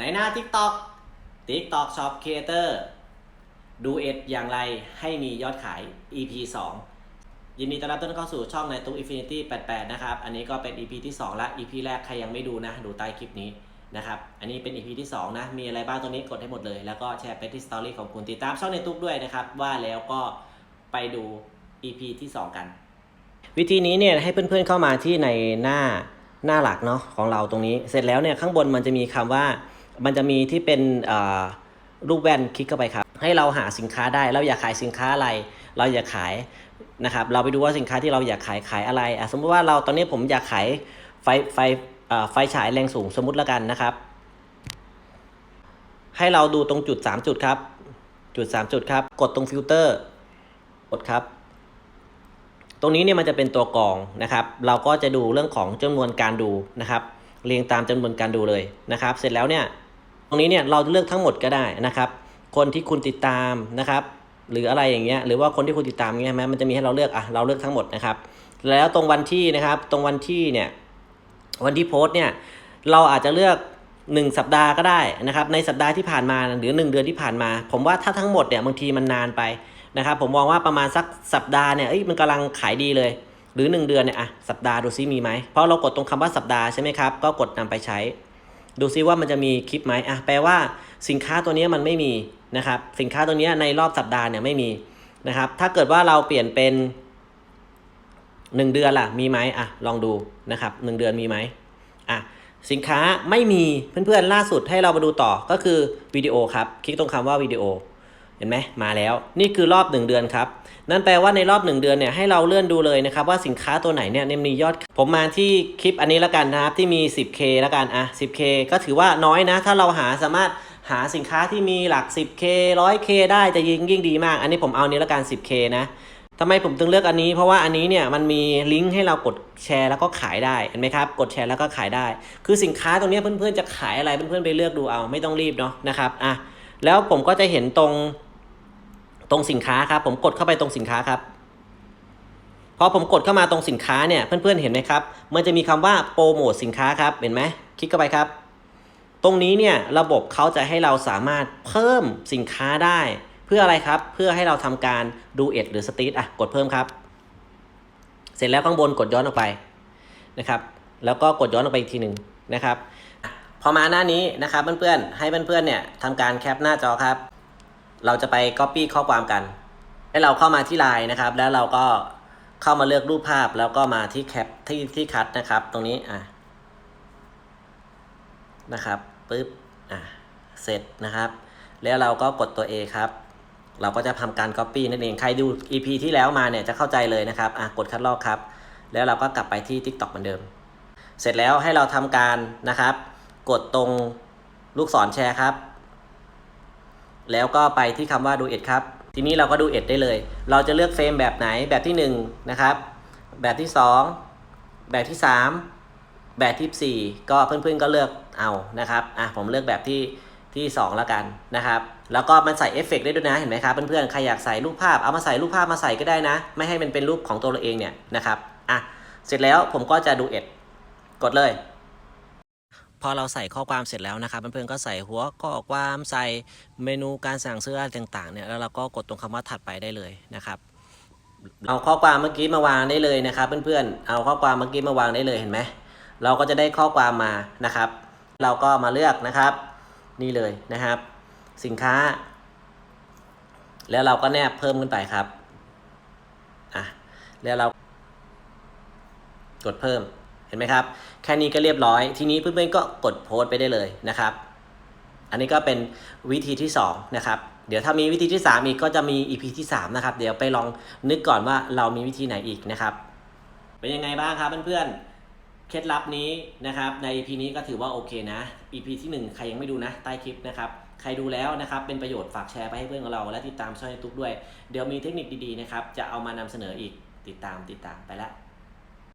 ในหน้า TikTok TikTok Shop Creator ดูเอ็ดอย่างไรให้มียอดขาย EP 2 ยินดีต้อนรับทุกท่านเข้าสู่ช่องในตู้ Infinity 88 นะครับ อันนี้ก็เป็น EP ที่ 2 และ EP แรกใครยังไม่ดูนะ ดูใต้คลิปนี้นะครับ อันนี้เป็น EP ที่ 2 นะ มีอะไรบ้างตรงนี้กดให้หมดเลย แล้วก็แชร์ไปที่สตอรี่ของคุณติดตามช่องในตู้ด้วยนะครับ ว่าแล้วก็ไปดู EP ที่ 2 กัน วิธีนี้เนี่ยให้เพื่อนๆเข้ามาที่ในหน้าหน้าหลักเนาะของเราตรงนี้ เสร็จแล้วเนี่ยข้างบนมันจะมีคำว่า มันจะมีที่เป็นรูปแว่นคลิกเข้าไปครับ ให้เราหาสินค้าได้เราอยากขายสินค้าอะไร เราอยากขายนะครับ เราไปดูว่าสินค้าที่เราอยากขายขายอะไรสมมติว่าเราตอนนี้ผมอยากขายไฟไฟไฟฉายแรงสูงสมมติแล้วกันนะครับ ให้เราดูตรงจุด 3 จุดครับ จุด 3 จุดครับ กดตรงฟิลเตอร์กดครับ ตรงนี้เนี่ยมันจะเป็นตัวกรองนะครับ เราก็จะดูเรื่องของจำนวนการดูนะครับ เรียงตามจำนวนการดูเลยนะครับ เสร็จแล้วเนี่ย ตรงนี้เนี่ยเราเลือกทั้งหมดก็ได้นะครับ คนที่คุณติดตามนะครับ หรืออะไรอย่างเงี้ยหรือว่าคนที่คุณติดตามเงี้ยไหมมันจะมีให้เราเลือกอะเราเลือกทั้งหมดนะครับ แล้วตรงวันที่นะครับตรงวันที่เนี่ยวันที่โพสต์เนี่ยเราอาจจะเลือก 1 สัปดาห์ก็ได้นะครับในสัปดาห์ที่ผ่านมาหรือ 1 เดือนที่ผ่านมา ผมว่าถ้าทั้งหมดเนี่ยบางทีมันนานไปนะครับผมมองว่าประมาณสักสัปดาห์เนี่ยเอ้ยมันกำลังขายดีเลย หรือ 1 เดือนเนี่ยอะสัปดาห์ดูซิมีไหมเพราะเรากดตรงคำว่าสัปดาห์ใช่ไหมครับก็กดนำไปใช้ ดูซิว่ามันจะมีคลิปไหมอะแปลว่าสินค้าตัวนี้มันไม่มีนะครับ สินค้าตัวนี้ในรอบสัปดาห์เนี่ยไม่มีนะครับ ถ้าเกิดว่าเราเปลี่ยนเป็น 1 เดือนล่ะ มีไหมอะ ลองดูนะครับ 1 เดือนมีไหมอะ สินค้าไม่มีเพื่อนๆล่าสุดให้เรามาดูต่อก็คือวิดีโอครับ คลิกตรงคำว่าวิดีโอ เห็นไหมมาแล้ว นี่คือรอบ 1 เดือนครับ นั่นแปลว่าในรอบ 1 เดือนเนี่ยให้เราเลื่อนดูเลยนะครับว่าสินค้าตัวไหนเนี่ยมียอด ผมมาที่คลิปอันนี้แล้วกันนะครับที่มี 10k แล้วกันอะ 10k ก็ถือว่าน้อยนะ ถ้าเราหาสามารถหาสินค้าที่มีหลัก 10k 100k ได้จะยิ่งยิ่งดีมาก อันนี้ผมเอานี้แล้วกัน 10k นะทำไมผมถึงเลือกอันนี้เพราะว่าอันนี้เนี่ยมันมีลิงก์ให้เรากดแชร์แล้วก็ขายได้เห็นไหมครับกดแชร์แล้วก็ขายได้ คือสินค้าตรงนี้เพื่อนๆจะขายอะไรเพื่อนๆไปเลือกดูเอาไม่ต้องรีบเนาะนะครับอะแล้วผมก็จะเห็นตรง ตรงสินค้าครับ ผมกดเข้าไปตรงสินค้าครับพอผมกดเข้ามาตรงสินค้าเนี่ยเพื่อนๆเห็นไหมครับ มันจะมีคำว่าโปรโมทสินค้าครับเห็นไหมคลิกเข้าไปครับ ตรงนี้เนี่ยระบบเขาจะให้เราสามารถเพิ่มสินค้าได้ เพื่ออะไรครับ เพื่อให้เราทำการดูเอ็ดหรือสตีทอะกดเพิ่มครับ เสร็จแล้วข้างบนกดย้อนออกไปนะครับ แล้วก็กดย้อนออกไปอีกทีหนึ่งนะครับ พอมาหน้านี้นะครับเพื่อนๆให้เพื่อนๆเนี่ยทำการแคปหน้าจอครับ เราจะไป Copy ข้อความกัน ให้เราเข้ามาที่ไลน์นะครับ แล้วเราก็เข้ามาเลือกรูปภาพแล้วก็มาที่แคปที่ที่คัดนะครับ ตรงนี้อะนะครับปึ๊บอะเสร็จนะครับ แล้วเราก็กดตัว A ครับ เราก็จะทำการ Copy นั่นเองใครดู EP ที่แล้วมาเนี่ยจะเข้าใจเลยนะครับอะกดคัดลอกครับ แล้วเราก็กลับไปที่ TikTok เหมือนเดิม เสร็จแล้วให้เราทำการนะครับ กดตรงลูกศรแชร์ครับ แล้วก็ไปที่คำว่าดูเอ็ดครับ ทีนี้เราก็ดูเอ็ดได้เลย เราจะเลือกเฟรมแบบไหนแบบที่1นงนะครับ แบบที่ 2 แบบที่ 3 แบบที่ 4 ก็เพื่อนๆก็เลือกเอานะครับ อะผมเลือกแบบที่ที่ 2 แล้วกันนะครับ แล้วก็มันใส่เอฟเฟกต์ได้ด้วยนะ เห็นไหมครับเพื่อนๆ ใครอยากใส่รูปภาพ เอามาใส่รูปภาพมาใส่ก็ได้นะ ไม่ให้มันเป็นรูปของตัวเราเองเนี่ยนะครับ อะ เสร็จแล้วผมก็จะดูเอ็ด กดเลย พอเราใส่ข้อความเสร็จแล้วนะครับเพื่อนๆก็ใส่หัวข้อความใส่เมนูการสั่งซื้ออะไรต่างๆเนี่ยแล้วเราก็กดตรงคำว่าถัดไปได้เลยนะครับเอาข้อความเมื่อกี้มาวางได้เลยนะครับเพื่อนๆเอาข้อความเมื่อกี้มาวางได้เลยเห็นไหมเราก็จะได้ข้อความมานะครับ เราก็มาเลือกนะครับ นี่เลยนะครับ สินค้า แล้วเราก็แนบเพิ่มขึ้นไปครับอะแล้วเรากดเพิ่ม เห็นไหมครับ แค่นี้ก็เรียบร้อย ทีนี้เพื่อนๆก็กดโพสต์ไปได้เลยนะครับ อันนี้ก็เป็นวิธีที่2นะครับ เดี๋ยวถ้ามีวิธีที่ 3 อีกก็จะมี EP ที่ 3 นะครับ เดี๋ยวไปลองนึกก่อนว่าเรามีวิธีไหนอีกนะครับ เป็นยังไงบ้างครับเพื่อนๆ เคล็ดลับนี้นะครับ ใน EP นี้ก็ถือว่าโอเคนะ EP ที่ 1 ใครยังไม่ดูนะ ใต้คลิปนะครับ ใครดูแล้วนะครับ เป็นประโยชน์ฝากแชร์ไปให้เพื่อนของเรา และติดตามช่องยูทูบด้วย เดี๋ยวมีเทคนิคดีๆนะครับ จะเอามานำเสนออีก ติดตามติดตามไปแล้ว